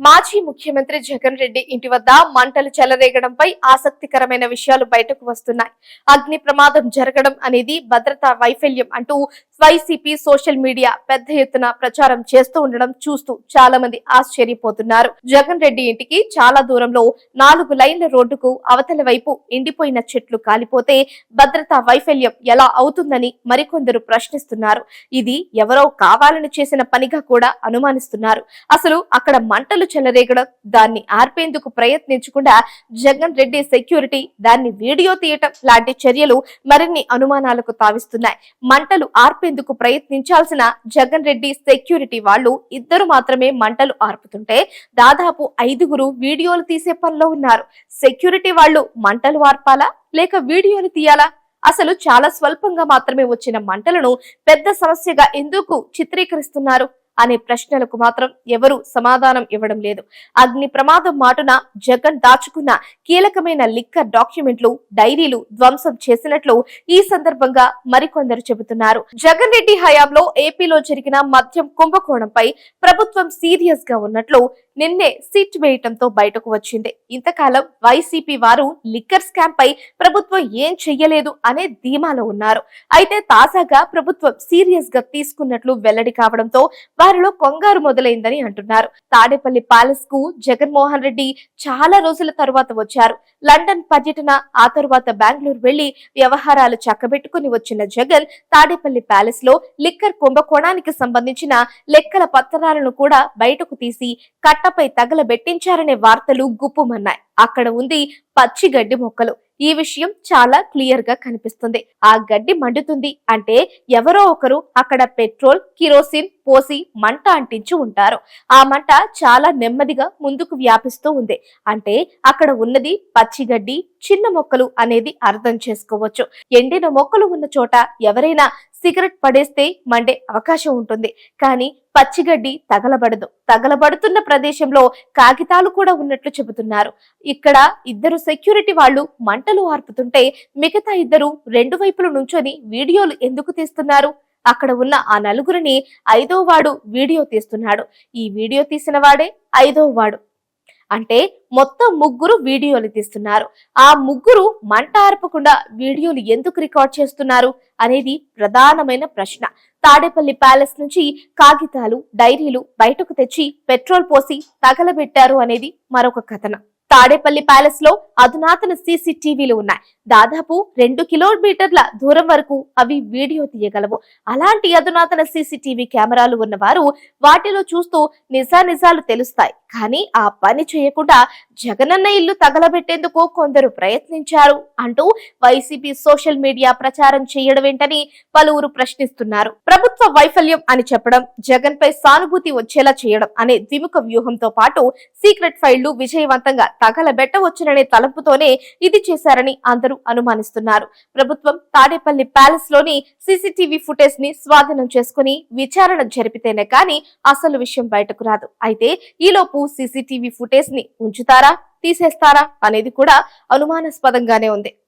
మాజీ ముఖ్యమంత్రి జగన్ రెడ్డి ఇంటి వద్ద మంటలు చెలరేగడంపై ఆసక్తికరమైన విషయాలు బయటకు వస్తున్నాయి. అగ్ని ప్రమాదం జరగడం అనేది భద్రతా వైఫల్యం అంటూ వైసీపీ సోషల్ మీడియా పెద్ద ఎత్తున ప్రచారం చేస్తూ ఉండడం చూస్తూ చాలా మంది ఆశ్చర్యపోతున్నారు. జగన్ రెడ్డి ఇంటికి చాలా దూరంలో నాలుగు లైన్ల రోడ్డుకు అవతల వైపు ఎండిపోయిన చెట్లు కాలిపోతే భద్రతా వైఫల్యం ఎలా అవుతుందని మరికొందరు ప్రశ్నిస్తున్నారు. ఇది ఎవరో కావాలని చేసిన పనిగా కూడా అనుమానిస్తున్నారు. అసలు అక్కడ మంటలు చెలరేగడం దాన్ని ఆర్పేందుకు ప్రయత్నించకుండా జగన్ రెడ్డి సెక్యూరిటీ దాన్ని వీడియో తీయటం లాంటి చర్యలు మరిన్ని అనుమానాలకు తావిస్తున్నాయి. మంటలు ఆర్పేందుకు ప్రయత్నించాల్సిన జగన్ రెడ్డి సెక్యూరిటీ వాళ్ళు ఇద్దరు మాత్రమే మంటలు ఆర్పుతుంటే దాదాపు ఐదుగురు వీడియోలు తీసే పనిలో ఉన్నారు. సెక్యూరిటీ వాళ్ళు మంటలు ఆర్పాలా? లేక వీడియోలు తీయాలా? అసలు చాలా స్వల్పంగా మాత్రమే వచ్చిన మంటలను పెద్ద సమస్యగా ఎందుకు చిత్రీకరిస్తున్నారు? అనే ప్రశ్నలకు మాత్రం ఎవరు సమాధానం ఇవ్వడం లేదు. అగ్ని ప్రమాదం మాటున జగన్ దాచుకున్న కీలకమైన లిక్కర్ డాక్యుమెంట్లు డైరీలు ధ్వంసం చేసినట్లు ఈ సందర్భంగా మరికొందరు చెబుతున్నారు. జగన్ రెడ్డి హయాంలో ఏపీలో జరిగిన మద్యం కుంభకోణంపై ప్రభుత్వం సీరియస్గా ఉన్నట్లు నిన్నే సిట్ వేయటంతో బయటకు వచ్చింది. ఇంతకాలం వైసీపీ వారు లిక్కర్ స్కామ్ పై ప్రభుత్వం ఏం చెయ్యలేదు అనే ధీమాలో ఉన్నారు. అయితే తాజాగా ప్రభుత్వం సీరియస్గా తీసుకున్నట్లు వెల్లడి కావడంతో వారిలో కొంగారు మొదలైందని అంటున్నారు. తాడేపల్లి ప్యాలెస్కు జగన్మోహన్ రెడ్డి చాలా రోజుల తర్వాత వచ్చారు. లండన్ పర్యటన ఆ తర్వాత బెంగళూరు వెళ్ళి వ్యవహారాలు చక్కబెట్టుకుని వచ్చిన జగన్ తాడేపల్లి ప్యాలెస్లో లిక్కర్ కుంభకోణానికి సంబంధించిన లెక్కల పత్రాలను కూడా బయటకు తీసి కట్టపై తగలబెట్టించారనే వార్తలు గుప్పుమన్నాయి. అక్కడ ఉంది పచ్చి గడ్డి మొక్కలు. ఈ విషయం చాలా క్లియర్గా కనిపిస్తుంది. ఆ గడ్డి మండుతుంది అంటే ఎవరో ఒకరు అక్కడ పెట్రోల్ కిరోసిన్ పోసి మంట అంటించి ఉంటారు. ఆ మంట చాలా నెమ్మదిగా ముందుకు వ్యాపిస్తూ ఉంది. అంటే అక్కడ ఉన్నది పచ్చిగడ్డి చిన్న మొక్కలు అనేది అర్థం చేసుకోవచ్చు. ఎండిన మొక్కలు ఉన్న చోట ఎవరైనా సిగరెట్ పడేస్తే మండే అవకాశం ఉంటుంది. కానీ పచ్చిగడ్డి తగలబడదు. తగలబడుతున్న ప్రదేశంలో కాగితాలు కూడా ఉన్నట్లు చెబుతున్నారు. ఇక్కడ ఇద్దరు సెక్యూరిటీ వాళ్ళు మంటలు ఆర్పుతుంటే మిగతా ఇద్దరు రెండు వైపుల నుంచొని వీడియోలు ఎందుకు తీస్తున్నారు? అక్కడ ఉన్న ఆ నలుగురిని ఐదో వాడు వీడియో తీస్తున్నాడు. ఈ వీడియో తీసిన వాడే ఐదో వాడు. అంటే మొత్తం ముగ్గురు వీడియోలు తీస్తున్నారు. ఆ ముగ్గురు మంట ఆర్పకుండా వీడియోలు ఎందుకు రికార్డ్ చేస్తున్నారు అనేది ప్రధానమైన ప్రశ్న. తాడేపల్లి ప్యాలెస్ నుంచి కాగితాలు డైరీలు బయటకు తెచ్చి పెట్రోల్ పోసి తగలబెట్టారు అనేది మరొక కథనం. తాడేపల్లి ప్యాలెస్లో అధునాతన సీసీటీవీలు ఉన్నాయి. దాదాపు రెండు కిలోమీటర్ల దూరం వరకు అవి వీడియో తీయగలవు. అలాంటి అధునాతన సీసీటీవీ కెమెరాలు ఉన్నవారు వాటిలో చూస్తూ నిజానిజాలు తెలుస్తాయి. కానీ ఆ పని చేయకుండా జగనన్న ఇల్లు తగలబెట్టేందుకు కొందరు ప్రయత్నించారు అంటూ వైసీపీ సోషల్ మీడియా ప్రచారం చేయడమేంటని పలువురు ప్రశ్నిస్తున్నారు. ప్రభుత్వ వైఫల్యం అని చెప్పడం జగన్ పై సానుభూతి వచ్చేలా చేయడం అనే ద్విముఖ వ్యూహంతో పాటు సీక్రెట్ ఫైళ్ళు విజయవంతంగా తగలబెట్టవచ్చుననే తలంపుతోనే ఇది చేశారని అందరూ అనుమానిస్తున్నారు. ప్రభుత్వం తాడేపల్లి ప్యాలెస్లోని సీసీటీవీ ఫుటేజ్ని స్వాధీనం చేసుకుని విచారణ జరిపితేనే కానీ అసలు విషయం బయటకు రాదు. అయితే ఈలోపు సీసీటీవీ ఫుటేజ్ని ఉంచుతారా తీసేస్తారా అనేది కూడా అనుమానాస్పదంగానే ఉంది.